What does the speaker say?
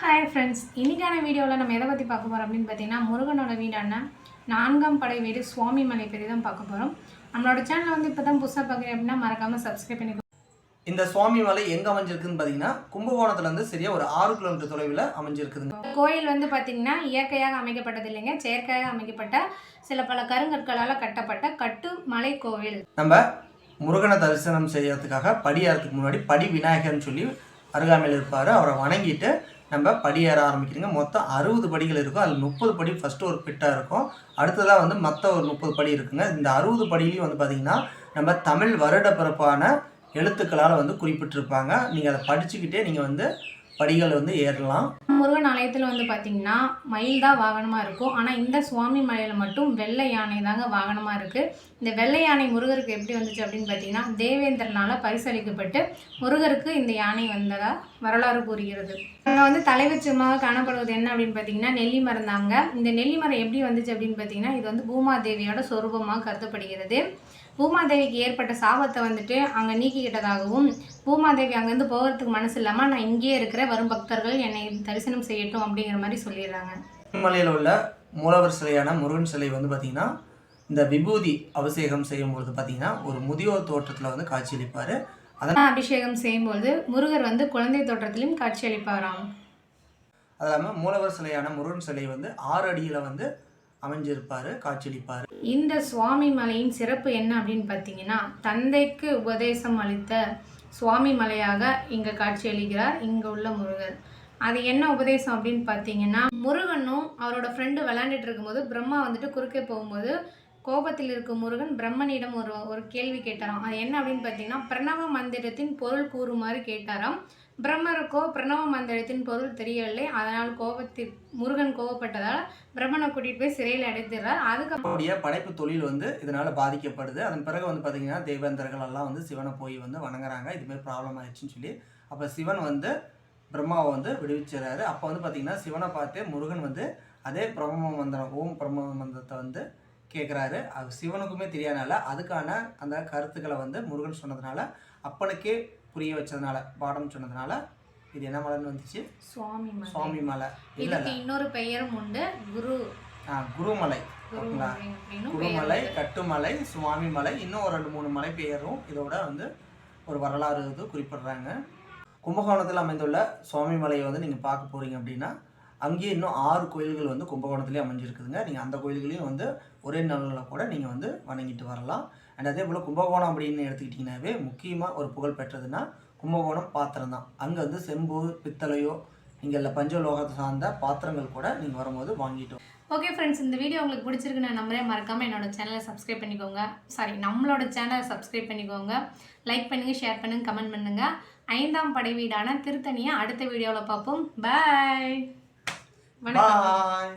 Hi friends இன்னைக்கான வீடியோவில் நம்ம எதை பற்றி பார்க்க போகிறோம் அப்படின்னு பார்த்தீங்கன்னா முருகனோட வீடான நான்காம் படை வீடு சுவாமி மலை பற்றி தான் பார்க்க போகிறோம் நம்மளோட சேனலை வந்து இப்போ தான் புதுசாக பார்க்குறேன் அப்படின்னா மறக்காமல் சப்ஸ்கிரைப் பண்ணி இந்த சுவாமி மலை எங்க அமைஞ்சிருக்குன்னு பார்த்தீங்கன்னா கும்பகோணத்துல இருந்து சரியா ஒரு ஆறு கிலோமீட்டர் தொலைவில் அமைஞ்சிருக்குதுங்க. கோயில் வந்து பார்த்திங்கன்னா இயற்கையாக அமைக்கப்பட்டது இல்லைங்க. செயற்கையாக அமைக்கப்பட்ட சில பல கருங்கற்களால் கட்டப்பட்ட கட்டு மலை கோவில். நம்ம முருகனை தரிசனம் செய்யறதுக்காக படி ஏறதுக்கு முன்னாடி படி விநாயகர்னு சொல்லி அருகாமையில் இருப்பார். அவரை வணங்கிட்டு நம்ம படி ஏற ஆரம்பிக்கிறீங்க மொத்தம் அறுபது படிகள் இருக்கும். அதில் முப்பது படி ஃபஸ்ட்டு ஒரு பிட்டாக இருக்கும். அடுத்ததாக வந்து மற்ற ஒரு முப்பது படி இருக்குங்க. இந்த அறுபது படியிலையும் வந்து பார்த்திங்கன்னா நம்ம தமிழ் வருட பிறப்பான எழுத்துக்களால் வந்து குறிப்பிட்டிருப்பாங்க. நீங்கள் அதை படிச்சுக்கிட்டே நீங்கள் வந்து படிகள் வந்து ஏறலாம். முருகன் ஆலயத்தில் வந்து பார்த்திங்கன்னா மயில் தான் வாகனமாக இருக்கும். ஆனால் இந்த சுவாமி மலையில் மட்டும் வெள்ளை யானை தாங்க வாகனமாக இருக்குது இந்த வெள்ளை யானை முருகருக்கு எப்படி வந்துச்சு அப்படின்னு பார்த்தீங்கன்னா தேவேந்திரனால் பரிசளிக்கப்பட்டு முருகருக்கு இந்த யானை வந்ததாக வரலாறு கூறுகிறது. அங்கே வந்து தலைவச்சமாக காணப்படுவது என்ன அப்படின்னு பார்த்தீங்கன்னா நெல்லி மரம் தாங்க. இந்த நெல்லி மரம் எப்படி வந்துச்சு அப்படின்னு பார்த்தீங்கன்னா இது வந்து பூமாதேவியோட சொரூபமாக கருதப்படுகிறது. பூமாதேவிக்கு ஏற்பட்ட சாபத்தை வந்துட்டு அங்கே நீக்கிக்கிட்டதாகவும் பூமாதேவி அங்கேருந்து போகிறதுக்கு மனசு இல்லாமல் நான் இங்கேயே இருக்கிற வரும் பக்தர்கள் என்னை தரிசனம் செய்யட்டும் அப்படிங்கிற மாதிரி சொல்லிடுறாங்க. மலையில் உள்ள மூலவர் சிலையான முருகன் சிலை வந்து பார்த்திங்கன்னா இந்த விபூதி அபிஷேகம் செய்யும்பொழுது பார்த்திங்கன்னா ஒரு முதியோர் தோற்றத்தில் வந்து காட்சியளிப்பார் அதனால் அபிஷேகம் செய்யும்போது முருகர் வந்து குழந்தை தோற்றத்திலும் காட்சியளிப்பாராம் அது இல்லாமல் மூலவர் சிலையான முருகன் சிலை வந்து ஆறு அடியில் வந்து அமைஞ்சிருப்பார் காட்சியளிப்பார் இந்த சுவாமி மலையின் சிறப்பு என்ன அப்படின்னு பார்த்தீங்கன்னா தந்தைக்கு உபதேசம் அளித்த சுவாமி மலையாக இங்கே காட்சியளிக்கிறார் இங்கே உள்ள முருகர் அது என்ன உபதேசம் அப்படின்னு பார்த்தீங்கன்னா முருகனும் அவரோட ஃப்ரெண்டு விளாண்டுட்டு இருக்கும்போது பிரம்மா வந்துட்டு குறுக்கே போகும்போது கோபத்தில் இருக்கும் முருகன் பிரம்மனிடம் ஒரு ஒரு கேள்வி கேட்டாராம். அது என்ன அப்படின்னு பார்த்தீங்கன்னா பிரணவ மந்திரத்தின் பொருள் கூறுமாறு கேட்டாராம். பிரம்மருக்கோ பிரணவ மந்திரத்தின் பொருள் தெரியவில்லை. அதனால் கோபத்தில் முருகன் கோபப்பட்டதால் பிரம்மனை கூட்டிகிட்டு போய் சிறையில் அடைத்துறார் அதுக்கப்புறம் அவருடைய படைப்பு தொழில் வந்து இதனால் பாதிக்கப்படுது. அதன் பிறகு வந்து பார்த்திங்கன்னா தேவேந்தர்கள் எல்லாம் வந்து சிவனை போய் வந்து வணங்குறாங்க. இதுமாரி ப்ராப்ளம் ஆயிடுச்சுன்னு சொல்லி. அப்போ சிவன் வந்து பிரம்மாவை வந்து விடுவிச்சிடறாரு. அப்போ வந்து பார்த்திங்கன்னா சிவனை பார்த்து முருகன் வந்து அதே பிரம்ம மந்திரம் ஓம் பிரம்ம மந்திரத்தை வந்து கேட்குறாரு அது சிவனுக்குமே தெரியாதனால அதுக்கான அந்த கருத்துக்களை வந்து முருகன் சொன்னதுனால அப்பனுக்கே புரிய வச்சதுனால பாடம் சொன்னதுனால இது என்ன மலைன்னு வந்துச்சு? சுவாமி மலை. சுவாமி மலை. இல்லை இதுக்கு இன்னொரு பெயரும் உண்டு குரு. ஆ குருமலை. ஓகேங்களா? குருமலை. கட்டுமலை சுவாமி மலை இன்னும் ஒரு ரெண்டு மூணு மலை பெயரும் இதோட வந்து ஒரு வரலாறு இது குறிப்பிடுறாங்க. கும்பகோணத்தில் அமைந்துள்ள சுவாமி மலையை வந்து நீங்கள் பார்க்க போகிறீங்க அப்படின்னா அங்கேயே இன்னும் ஆறு கோயில்கள் வந்து கும்பகோணத்துலேயே அமைஞ்சிருக்குதுங்க. நீங்கள் அந்த கோயில்களையும் வந்து ஒரே நாளில் கூட நீங்கள் வந்து வணங்கிட்டு வரலாம். அண்ட் அதே போல் கும்பகோணம் அப்படின்னு எடுத்துக்கிட்டிங்கனாவே முக்கியமாக ஒரு புகழ் பெற்றதுன்னா கும்பகோணம் பாத்திரம் தான். அங்கே வந்து செம்பு பித்தளையோ இங்கே இல்லை பஞ்சலோகத்தை சார்ந்த பாத்திரங்கள் கூட நீங்கள் வரும்போது வாங்கிட்டோம் ஓகே ஃப்ரெண்ட்ஸ் இந்த வீடியோ உங்களுக்கு பிடிச்சிருக்கு நான் நம்பரே மறக்காமல் என்னோட சேனலை சப்ஸ்கிரைப் பண்ணிக்கோங்க. சாரி நம்மளோட சேனலை சப்ஸ்கிரைப் பண்ணிக்கோங்க. லைக் பண்ணுங்கள் ஷேர் பண்ணுங்கள் கமெண்ட் பண்ணுங்கள் ஐந்தாம் படை வீடான திருத்தணியை அடுத்த வீடியோவில் பார்ப்போம். பாய் வணக்கம். பாய்